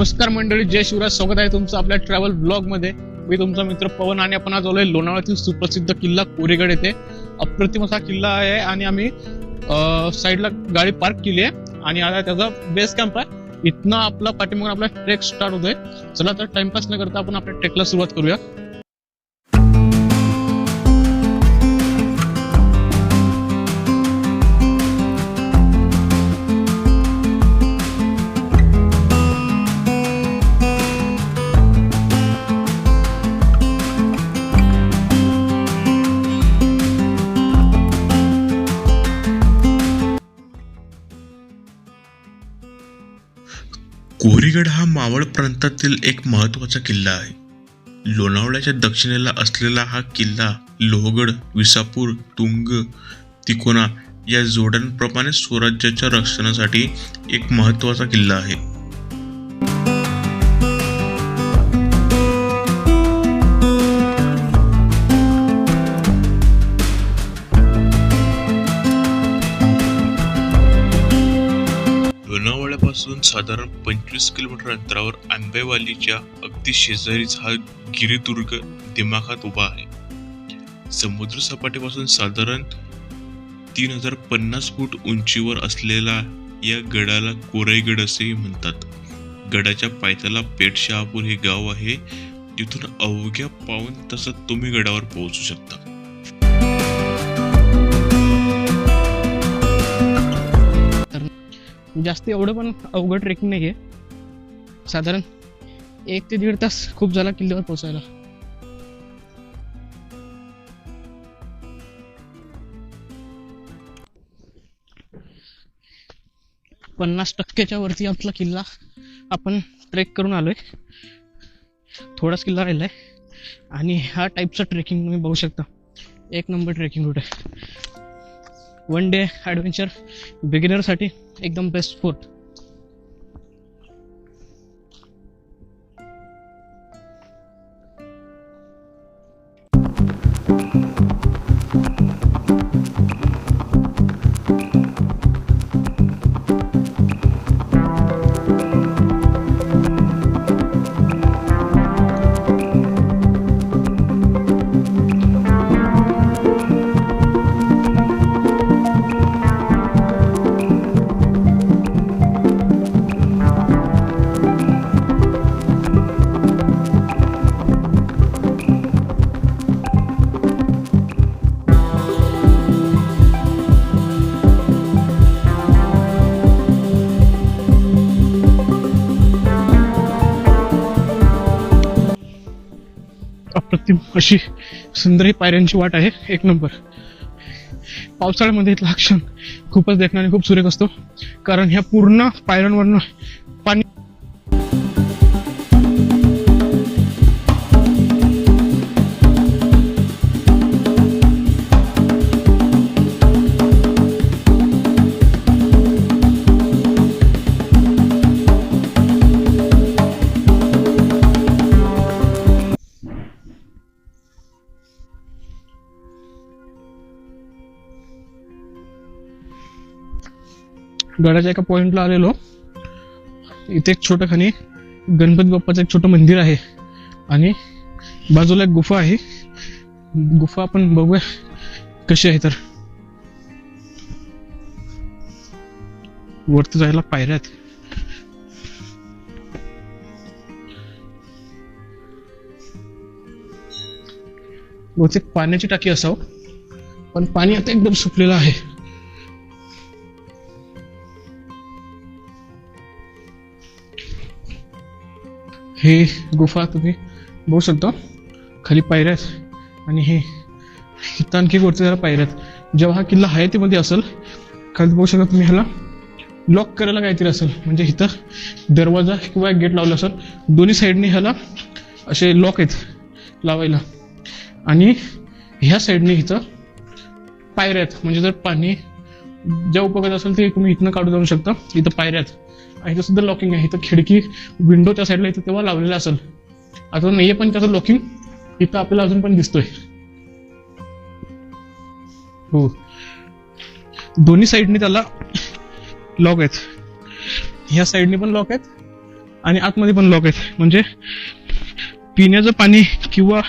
नमस्कार मंडळी जय शिवराज. स्वागत आहे तुमचं आपल्या ट्रॅव्हल ब्लॉगमध्ये. मी तुमचा मित्र पवन आणि आपण आज आलोय लोणावळ्यातील सुप्रसिद्ध किल्ला कोरेगड येथे. अप्रतिम असा किल्ला आहे आणि आम्ही साईडला गाडी पार्क केली आहे आणि आता त्याचा बेस कॅम्प आहे. इथनं आपला पाठीमागून आपला ट्रेक स्टार्ट होतोय. चला तर टाइमपास न करता आपण आपल्या ट्रेकला सुरुवात करूया. कोरीगड हा मावळ प्रांतातील एक महत्त्वाचा किल्ला आहे. लोणावळ्याच्या दक्षिणेला असलेला हा किल्ला लोहगड विसापूर तुंग तिकोना या जोड्यांप्रमाणे स्वराज्याच्या रक्षणासाठी एक महत्त्वाचा किल्ला आहे. लोणावळ्यापासून साधारण पंचवीस किलोमीटर अंतरावर आंबेवालीच्या अगदी शेजारीच हा गिरिदुर्ग दिमाखात उभा आहे. समुद्र सपाटीपासून साधारण तीन हजार पन्नास फूट उंचीवर असलेला या गडाला कोराईगड असेही म्हणतात. गडाच्या पायथ्याला पेटशहापूर हे गाव आहे. तिथून अवघ्या पाऊन तसं तुम्ही गडावर पोहोचू शकता. जास्त एवढं पण अवघड ट्रेकिंग नाही आहे साधारण एक ते दीड तास खूप झाला किल्ल्यावर पोहोचायला. पन्नास टक्क्याच्या वरती आपला किल्ला आपण ट्रेक करून आलोय. थोडाच किल्ला राहिलाय. आणि ह्या टाईपचा ट्रेकिंग तुम्ही बघू शकता. एक नंबर ट्रेकिंग रूट आहे. वन डे ॲडव्हेंचर बिगिनरसाठी एकदम बेस्ट स्पोर्ट. अप्रतिम अशी सुंदर ही पायऱ्यांची वाट आहे. एक नंबर. पावसाळ्यामध्ये इथला क्षण खूपच देखण्याने खूप सुरेख असतो. कारण ह्या पूर्ण पायऱ्यांवरनं पाणी गडाच्या एका पॉईंटला आलेलो. इथे एक छोटं खाली गणपती बाप्पाचं एक छोटं मंदिर आहे. आणि बाजूला एक गुफा आहे. गुफा आपण बघूया कशी आहे तर. वरती जायला पायऱ्या आहेत. बहुतेक पाण्याची टाकी असावं. पण पाणी आता एकदम सुटलेलं आहे. हे गुफा तुम्ही बघू शकता. खाली पायऱ्या आहेत आणि हे इथं आणखी वरती जरा पायऱ्या आहेत. जेव्हा हा किल्ला हयातीमध्ये असेल खाली बघू शकता तुम्ही ह्याला लॉक करायला काहीतरी असेल. म्हणजे इथं दरवाजा किंवा गेट लावला असेल. दोन्ही साईडने ह्याला असे लॉक आहेत लावायला. आणि ह्या साईडने इथं पायऱ्या आहेत. म्हणजे जर पाणी ज्या उपकरण असेल ते तुम्ही इथनं काढून जाऊ शकता. इथं पायऱ्या आहेत. इथं सुद्धा लॉकिंग आहे इथं खिडकी विंडोच्या साईडला इथं तेव्हा लावलेला असेल. आता नाहीये पण त्याचं लॉकिंग इथं आपल्याला अजून पण दिसतोय. हो. दोन्ही साईडने त्याला लॉक आहेत. ह्या साईडने पण लॉक आहेत आणि आतमध्ये पण लॉक आहेत. म्हणजे पिण्याचं पाणी किंवा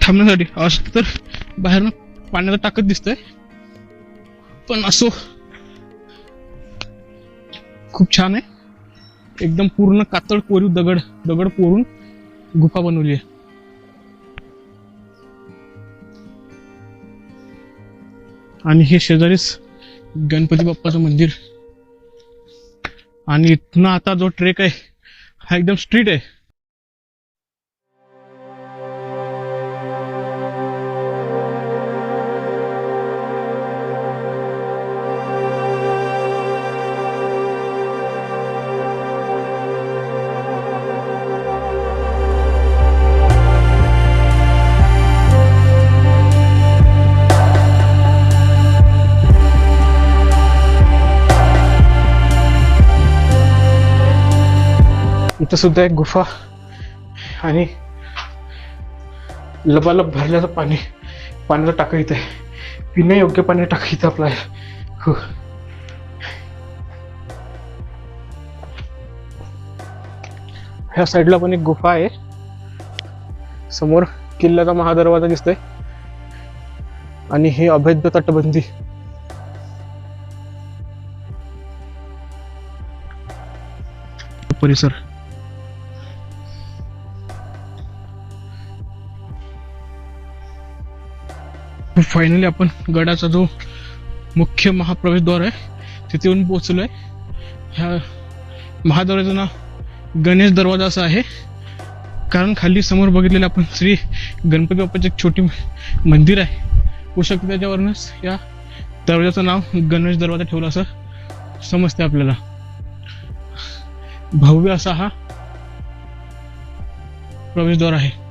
थांबण्यासाठी असं तर बाहेरनं पाण्याला टाकत दिसतंय. पण असो खूप छान आहे. एकदम पूर्ण कातळ कोरीव दगड दगड कोरून गुफा बनवली आहे. आणि हे शेजारीच गणपती बाप्पाचं मंदिर. आणि इथनं आता जो ट्रेक आहे हा एकदम स्ट्रीट आहे. इथं सुद्धा एक गुफा आणि लबालब भरल्याचं पाणी पाण्याला टाकायचं आहे. पिण्यायोग्य पाणी टाका इथं आपलं हो. ह्या साईडला पण एक गुफा आहे. समोर किल्ल्याचा महादरवाजा दिसतोय. आणि हे अभेद्य तटबंदी. परिसर. फायनली आपण गडाचा जो मुख्य महाप्रवेशद्वार आहे तिथे येऊन पोहोचलोय. ह्या महाद्वाराचं नाव गणेश दरवाजा असं आहे. कारण खाली समोर बघितलेलं आपण श्री गणपती बाप्पाची एक छोटी मंदिर आहे. होऊ शकते त्याच्यावरूनच या दरवाजाचं नाव गणेश दरवाजा ठेवला असं समजते आपल्याला. भव्य असा हा प्रवेशद्वार आहे.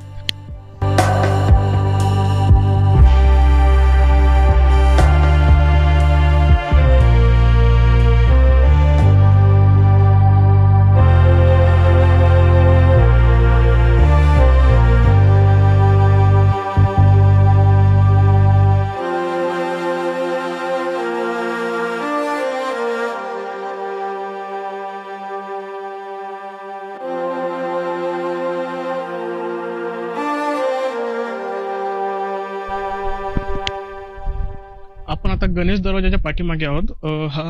गणेश दरवाजाच्या पाठीमागे आहोत. हा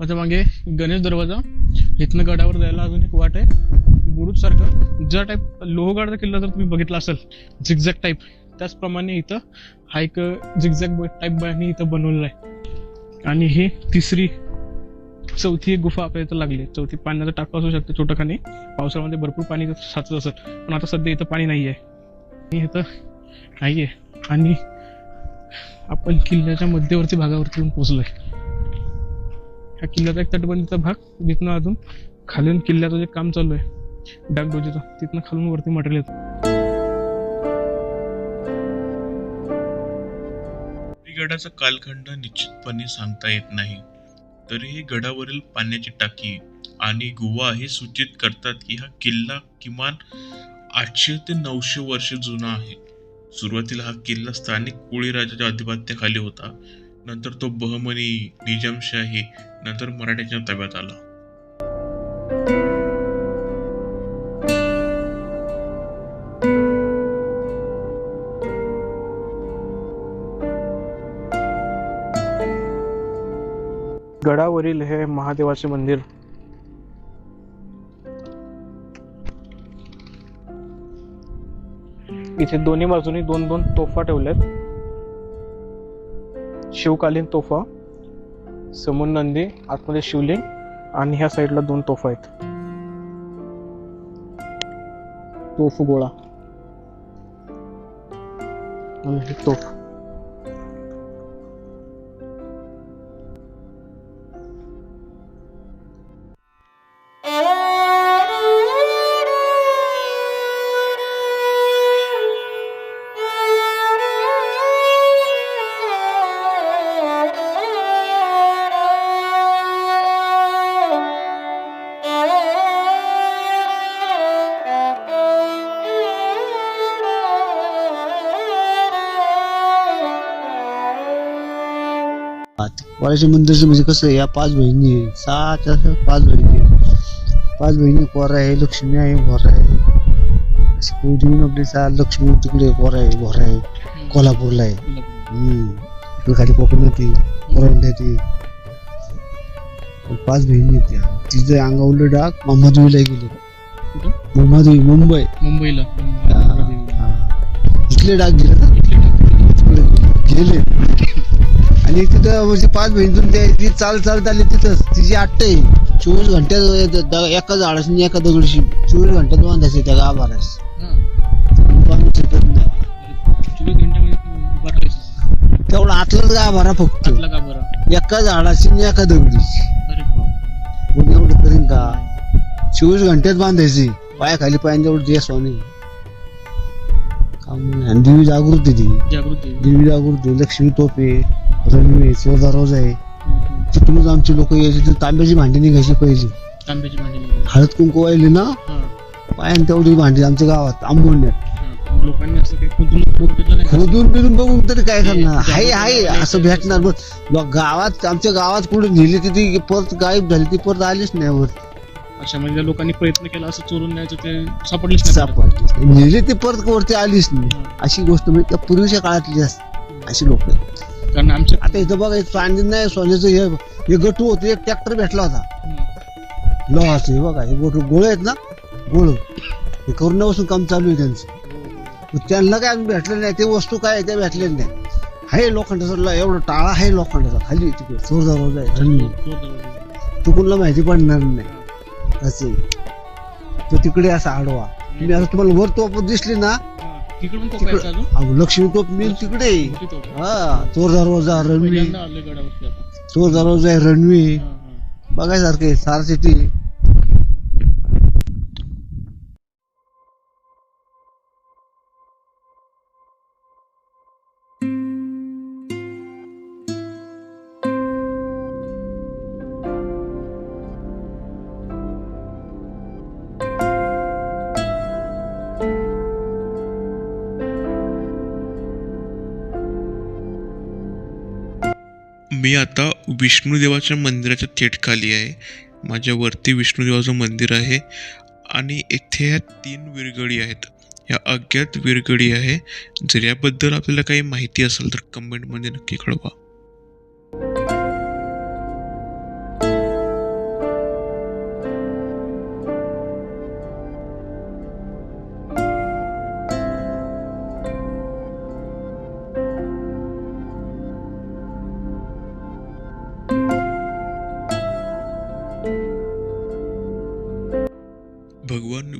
माझ्या मागे गणेश दरवाजा. इथनं गडावर जायला अजून एक वाट आहे. बुरुज सारखं. ज्या टाईप लोहगडचा किल्ला जर तुम्ही बघितला असेल झिगझॅग टाईप त्याचप्रमाणे इथं हा एक झिगझॅग टाईप बायांनी इथं बनवलेला आहे. आणि ही तिसरी चौथी एक गुफा आपल्या इथं लागली चौथी पाण्याचा टाका असू शकते छोटं खाणी पावसाळ्यामध्ये भरपूर पाणी साचत असेल. पण आता सध्या इथं पाणी नाही आहे इथं नाही आहे आणि आपण किल्ल्याच्या मध्यवर्ती भागावरती येऊन पोहोचलोय. ह्या किल्ल्याचा एक तटबंदीचा भाग जिथनं अजून खालून किल्ल्याचं जे काम चालू आहे डागडोजीचं तिथनं खालून वरती मटेरियल गडाचा कालखंड निश्चितपणे सांगता येत नाही. तरीही गडावरील पाण्याची टाकी आणि गोवा हे सूचित करतात की हा किल्ला किमान आठशे ते नऊशे वर्ष जुना आहे. सुरुवातीला हा किल्ला स्थानिक कोळी राजाच्या अधिपत्याखाली होता. नंतर तो बहमनी निजामशाही नंतर मराठ्याच्या ताब्यात आला. गडावरील हे महादेवाचे मंदिर इथे दोन्ही बाजूनी दोन दोन तोफा ठेवल्यात. शिवकालीन तोफा समोर नंदी आतमध्ये शिवलिंग आणि ह्या साईडला दोन तोफा आहेत. तोफ गोळा तोफ. वाड्याच्या मंदिरचं म्हणजे कसं आहे, या पाच बहिणी आहे. सहा त्या पाच बहिणी. पाच बहिणी पोर आहे लक्ष्मी आहे भोर आहे. अशी कोणी आपली सा लक्ष्मी तिकडे पोर आहे भोर आहे. कोल्हापूरला आहे. खाली आहे कोरंड्यात आहे पाच बहिणी त्या. तिचं अंगावलं डाग मोहम्मदवीला गेले? मोहम्मदवी मुंबई. मुंबईला. इथले डाग गेले ना? गेले. आणि तिथं म्हणजे पाच बहिणीतून ते ती चाल चालत आली तिथंच. तिची आट्ट आहे. चोवीस घंट्यात द- एका झाडाशी एका दगडशी. चोवीस घंट्यात बांधायचे त्या गाभारास बांधू शकत नाही. तेवढा आतलाच गाभारा फक्त. एका झाडाशी एका कोण एवढं करीन का चोवीस घंट्यात बांधायची. पायाखाली पायाने तेवढं जे काम नाही. आणि देवी जागृती ती. जागृती. देवी जागृती. लक्ष्मी तोपे रणवे चौदा रोज आहे. तिथूनच आमची लोक यायची तांब्याची भांडी निघायची पहिली. तांब्याची भांडी. हळद कुंकू वाहिली ना? हा, पायाने तेवढी भांडी आमच्या गावात आंबोण्यात हा. लोकांनी असं काही खोदून बघून तरी काय करणार? हाय हाय असं भेटणार बघ गावात आमच्या गावात कुठे नेली ती परत गायब झाली ती परत आलीच नाही वर. अशा म्हणजे लोकांनी प्रयत्न केला असं चोरून न्यायचं ते. नेली ती परत वरती आलीच नाही. अशी गोष्ट म्हणजे त्या पूर्वीच्या काळातली असते. अशी लोक कारण आमच्या आता इथं बघा इथं पाणी नाही सोन्याचं हे हे गटू होतं एक ट्रॅक्टर भेटला होता. लोहाचं हे बघा हे गोट गोळे आहेत ना गोळ हे करोनापासून काम चालू आहे त्यांचं मग त्यांना काय भेटलं नाही ते वस्तू काय आहे त्या भेटल्या नाही आहे लोखंडाचा एवढं टाळा आहे लोखंडाचा खाली तिकडे चोरदार रोज आहे. जोरदार. तो कोणाला माहिती पडणार नाही असे तो तिकडे असा आडवा तुम्ही आता तुम्हाला वर तोप दिसली ना. तिकडून अजून अहो, लक्ष्मी तोप मी तिकडे आहे. मोठी तो. हा चोर दरवाजा रणवी पहिल्यांदा आलोय गडावरती आता. चोर दरवाजा आहे रणवी हा, हा. बघायसारखं आहे सार सिटी मी आता विष्णुदेवाच्या मंदिराच्या थेट खाली आहे. माझ्या वरती विष्णुदेवाचं मंदिर आहे आणि इथे ह्या तीन विरगडी आहेत. ह्या अज्ञात विरगडी आहे. जर याबद्दल आपल्याला काही माहिती असेल तर कमेंटमध्ये नक्की कळवा.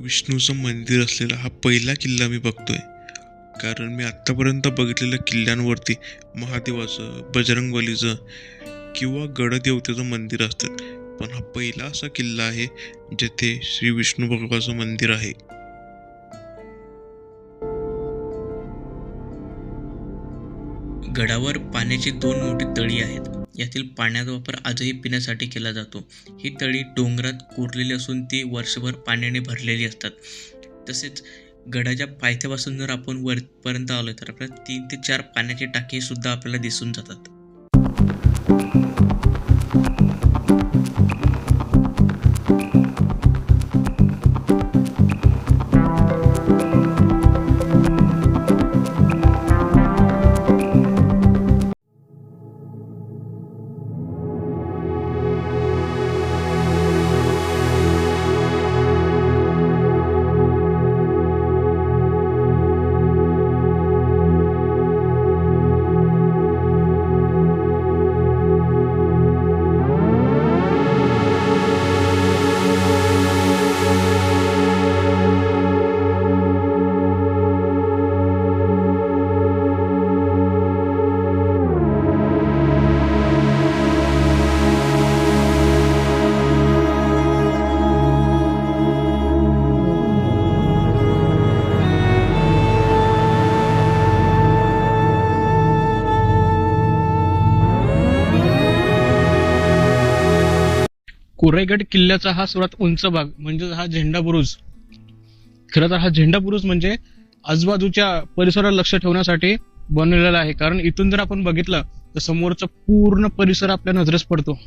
विष्णूचं मंदिर असलेला हा पहिला किल्ला मी बघतोय. कारण मी आत्तापर्यंत बघितलेल्या किल्ल्यांवरती महादेवाचं बजरंगबलीचं किंवा गडदेवतेचं मंदिर असतं. पण हा पहिला असा किल्ला आहे जेथे श्री विष्णू भगवाचं मंदिर आहे. गडावर पाण्याची दोन मोठी तळी आहेत. यातील पाण्याचा वापर आजही पिण्यासाठी केला जातो. ही तळी डोंगरात कोरलेली असून ती वर्षभर पाण्याने भरलेली असतात. तसेच गडाच्या पायथ्यापासून जर आपण वरपर्यंत आलो तर आपल्याला तीन ते चार पाण्याची टाकीसुद्धा आपल्याला दिसून जातात. गोरेगड किल्ल्याचा हा सर्वात उंच भाग म्हणजे हा झेंडा बुरुज. खरं तर हा झेंडा बुरुज म्हणजे आजूबाजूच्या परिसराला लक्ष ठेवण्यासाठी बनवलेला आहे. कारण इथून जर आपण बघितलं तर समोरचा पूर्ण परिसर आपल्या नजरेस पडतो.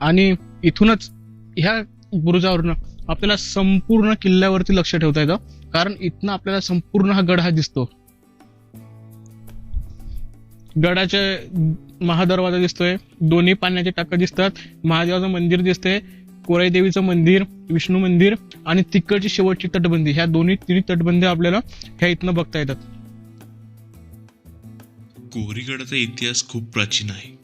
आणि इथूनच ह्या बुरुजावरनं आपल्याला संपूर्ण किल्ल्यावरती लक्ष ठेवता येतं. कारण इथनं आपल्याला संपूर्ण हा गड हा दिसतो. गडाच्या महादरवाजा दिसतोय. दोन्ही पाण्याचे टाकं दिसतात. महादेवाचं मंदिर दिसतंय. कोराई देवीचं मंदिर विष्णू मंदिर आणि तिकडची शेवटची तटबंदी. ह्या दोन्ही तिन्ही तटबंदी आपल्याला ह्या इथनं बघता येतात. कोरीगडाचा इतिहास खूप प्राचीन आहे.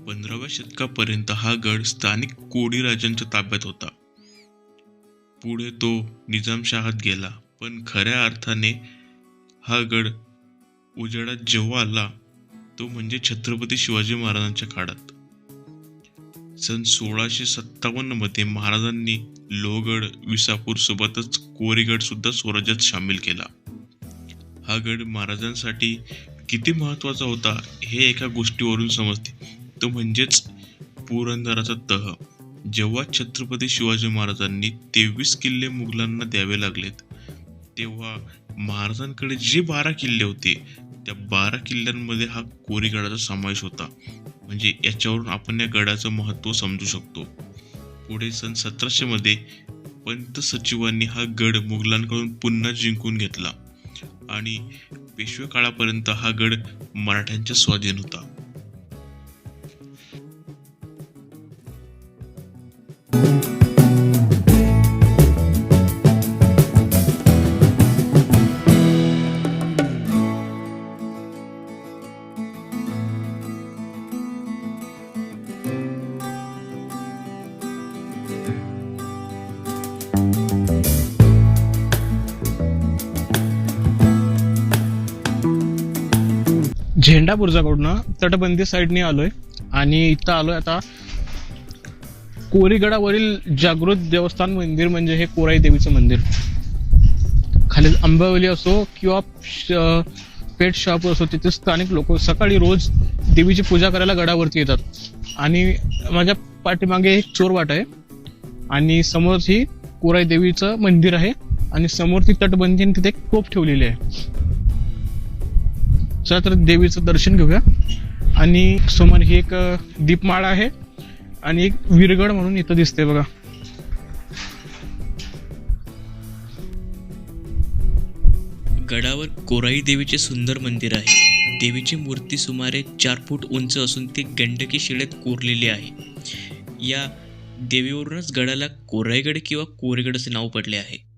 पंधराव्या शतकापर्यंत हा गड स्थानिक कोळी राजांच्या ताब्यात होता. पुढे तो निजामशाहात गेला. पण खऱ्या अर्थाने हा गड उजेडात जेव्हा आला तो म्हणजे छत्रपती शिवाजी महाराजांच्या काळात. सन सोळाशे सत्तावन्नमध्ये महाराजांनी लोहगड विसापूर सोबतच कोरीगड सुद्धा स्वराज्यात सामील केला. हा गड महाराजांसाठी किती महत्त्वाचा होता हे एका गोष्टीवरून समजते. तो म्हणजेच पुरंदराचा तह. जेव्हा छत्रपती शिवाजी महाराजांनी तेवीस किल्ले मुघलांना द्यावे लागलेत तेव्हा महाराजांकडे जे बारा किल्ले होते त्या बारा किल्ल्यांमध्ये हा कोरीगडाचा समावेश होता. म्हणजे याच्यावरून आपण या गडाचं महत्त्व समजू शकतो. पुढे सन सतराशेमध्ये पंत सचिवांनी हा गड मुघलांकडून पुन्हा जिंकून घेतला. आणि पेशवे काळापर्यंत हा गड मराठ्यांच्या स्वाधीन होता. झेंडा तटबंदी साईडने आलोय आणि इथं आलोय आता कोरीगडावरील जागृत देवस्थान मंदिर म्हणजे हे कोराई देवीचं मंदिर. खाली अंबावली असो किंवा श- पेठ असो तिथे स्थानिक लोक सकाळी रोज देवीची पूजा करायला गडावरती येतात. आणि माझ्या पाठीमागे एक चोरवाट आहे आणि समोर ही कोराई देवीचं मंदिर आहे आणि समोर ती तटबंदी आणि तिथे कोप ठेवलेली आहे. चला तर देवीचं दर्शन घेऊया. आणि समोर ही एक दीपमाळा आहे. आणि एक विरगड म्हणून इथं दिसते बघा. गडावर कोराई देवीचे सुंदर मंदिर आहे. देवीची मूर्ती सुमारे चार फूट उंच असून ती गंडकी शिळेत कोरलेली आहे. या देवीवरूनच गडाला कोराईगड किंवा कोरेगड असे नाव पडले आहे.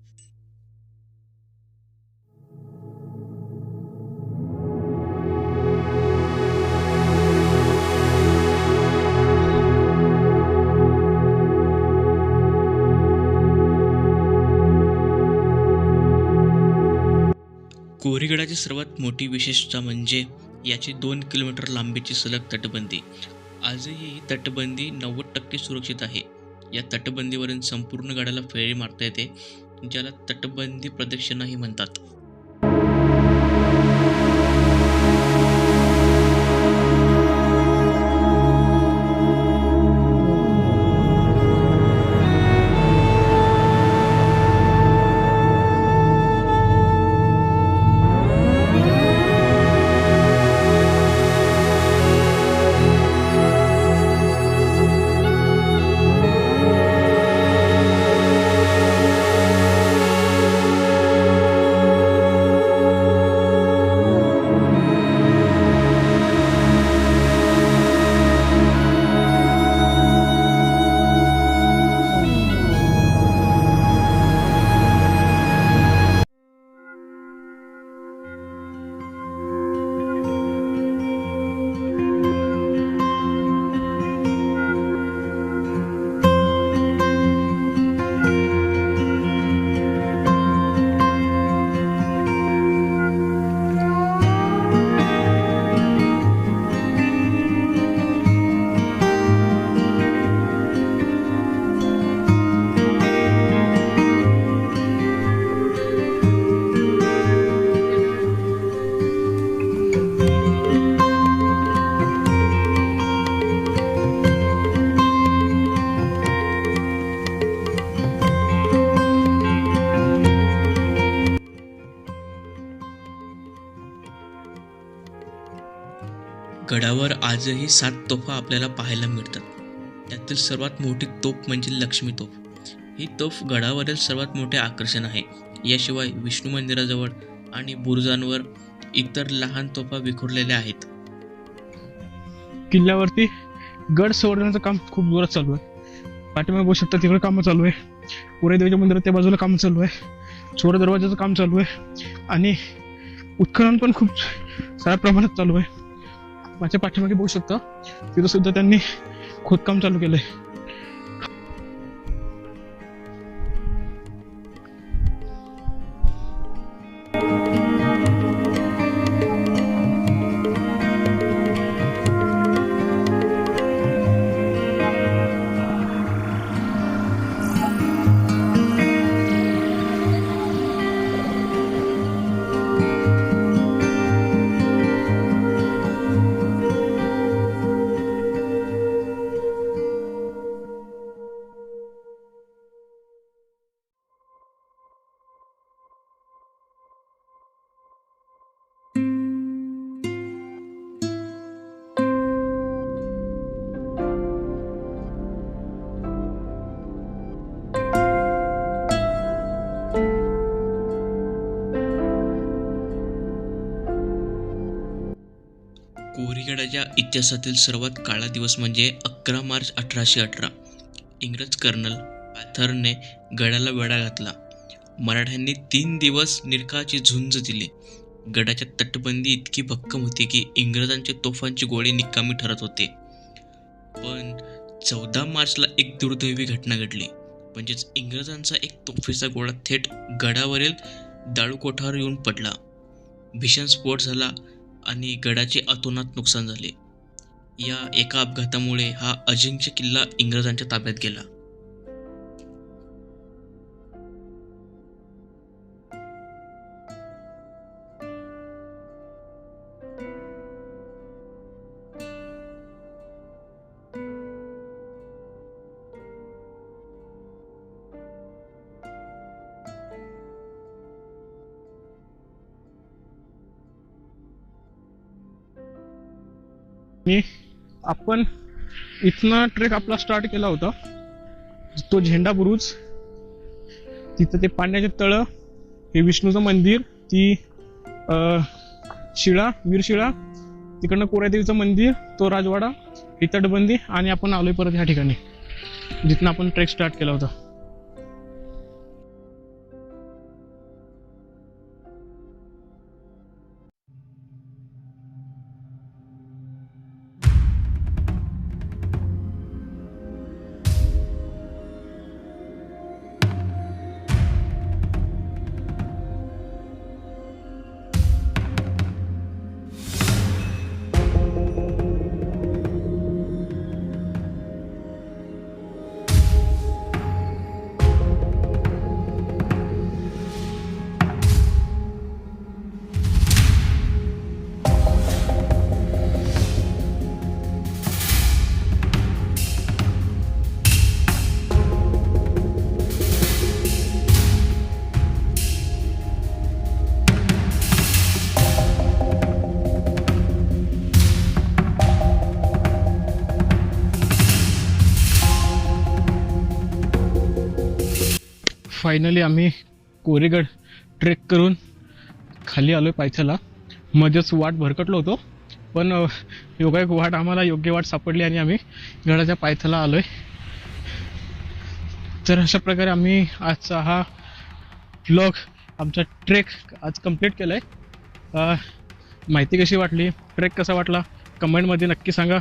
कोरीगडाची सर्वात मोठी विशेषता म्हणजे याची दोन किलोमीटर लांबीची सलग तटबंदी. आजही ही तटबंदी नव्वद टक्के सुरक्षित आहे. या तटबंदीवरून संपूर्ण गडाला फेरी मारता येते ज्याला तटबंदी प्रदक्षिणाही म्हणतात. गडावर आजही सात तोफा आपल्याला पाहायला मिळतात. त्यातील सर्वात मोठी तोफ म्हणजे लक्ष्मी तोफ. ही तोफ गडावरील सर्वात मोठे आकर्षण आहे. याशिवाय विष्णू मंदिराजवळ आणि बुरुजांवर इतर लहान तोफा विखुरलेल्या आहेत. किल्ल्यावरती गड सोडण्याचं काम खूप जोरात चालू आहे. पाठीमागे बघू शकता तिकडे कामं चालू आहे. पुरेदेवीच्या मंदिरात त्या बाजूला कामं चालू आहे. चोर दरवाजाचं काम चालू आहे. आणि उत्खनन पण खूप साऱ्या प्रमाणात चालू आहे. माझ्या पाठीमागे बघू शकता. तिथं सुद्धा त्यांनी खोदकाम चालू केलंय. कोरीगडाच्या इतिहासातील सर्वात काळा दिवस म्हणजे अकरा मार्च अठराशे अठरा. इंग्रज कर्नल पॅथरने गडाला वेढा घातला. मराठ्यांनी तीन दिवस निरकाची झुंज दिली. गडाच्या तटबंदी इतकी भक्कम होती की इंग्रजांच्या तोफांची गोळी निकामी ठरत होते. पण चौदा मार्चला एक दुर्दैवी घटना घडली. म्हणजेच इंग्रजांचा एक तोफेचा गोळा थेट गडावरील दाळूकोठावर येऊन पडला. भीषण स्फोट झाला. आणि गडाचे अतोनात नुकसान झाले. या एका अपघातामुळे हा अजिंक्य किल्ला इंग्रजांच्या ताब्यात गेला. आपण इथनं ट्रेक आपला स्टार्ट केला होता. तो झेंडा बुरुज. तिथं ते पाण्याचे तळं हे विष्णूचं मंदिर ती शिळा वीरशिळा तिकडनं कोऱ्यादेवीचं मंदिर तो राजवाडा ही तटबंदी आणि आपण आलोय परत ह्या ठिकाणी जिथनं आपण ट्रेक स्टार्ट केला होता. फायनली आम्ही कोरेगड ट्रेक करून खाली आलो आहे पायथ्याला. मध्येच वाट भरकटलो होतो पण योगायोग वाट आम्हाला योग्य वाट सापडली आणि आम्ही गडाच्या पायथ्याला आलोय. तर अशा प्रकारे आम्ही आजचा हा ब्लॉग आमचा ट्रेक आज कंप्लीट केला आहे माहिती कशी वाटली? ट्रेक कसा वाटला? कमेंटमध्ये नक्की सांगा.